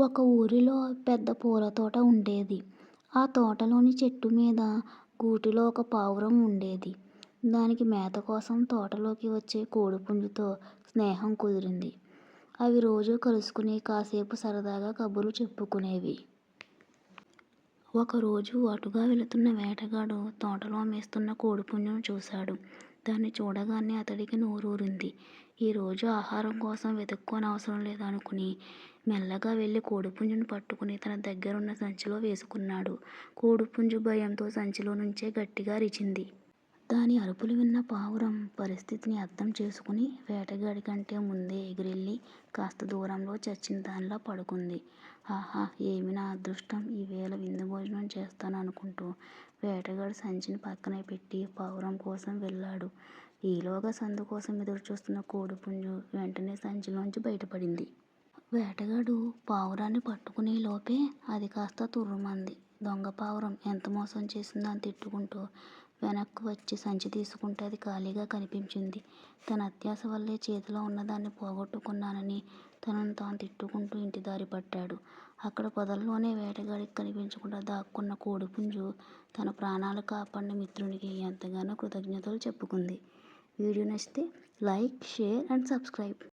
ఒక ఊరిలో పెద్ద పూల తోట ఉండేది. ఆ తోటలోని చెట్టు మీద గూటిలో ఒక పావురం ఉండేది. దానికి మేత కోసం తోటలోకి వచ్చే కోడిపుంజుతో స్నేహం కుదిరింది. అవి రోజూ కలుసుకుని కాసేపు సరదాగా కబుర్లు చెప్పుకునేవి. ఒకరోజు అటుగా వెళుతున్న వేటగాడు తోటలో మేస్తున్న కోడిపుంజును చూశాడు. దాన్ని చూడగానే అతడికి నోరూరింది. ఈ రోజు ఆహారం కోసం వెతుక్కోనవసరం లేదనుకుని మెల్లగా వెళ్ళి కోడిపుంజును పట్టుకుని తన దగ్గరున్న సంచిలో వేసుకున్నాడు. కోడిపుంజు భయంతో సంచిలో నుంచే గట్టిగా అరిచింది. దాని అరుపులు విన్న పావురం పరిస్థితిని అర్థం చేసుకుని వేటగాడి కంటే ముందే ఎగిరెళ్ళి కాస్త దూరంలో చచ్చిన దానిలా పడుకుంది. ఆహా! ఏమి నా అదృష్టం! ఈవేళ విందుభోజనం చేస్తాను అనుకుంటూ వేటగాడు సంచిని పక్కన పెట్టి పావురం కోసం వెళ్ళాడు. ఈలోగా సందు కోసం ఎదురుచూస్తున్న కోడిపుంజు వెంటనే సంచిలోంచి బయటపడింది. వేటగాడు పావురాన్ని పట్టుకునే లోపే అది కాస్త తుర్రుమంది. దొంగ పావురం ఎంత మోసం చేసిందో అని తిట్టుకుంటూ వెనక్కు వచ్చి సంచి తీసుకుంటే అది ఖాళీగా కనిపించింది. తన అత్యాస వల్లే చేతిలో ఉన్నదాన్ని పోగొట్టుకున్నానని తనను తాను తిట్టుకుంటూ ఇంటి దారి పట్టాడు. అక్కడ పొదల్లోనే వేటగాడికి కనిపించకుండా దాక్కున్న కోడిపుంజు తన ప్రాణాలు కాపాడిన మిత్రునికి ఎంతగానో కృతజ్ఞతలు చెప్పుకుంది. వీడియో నచ్చితే లైక్, షేర్ అండ్ సబ్స్క్రైబ్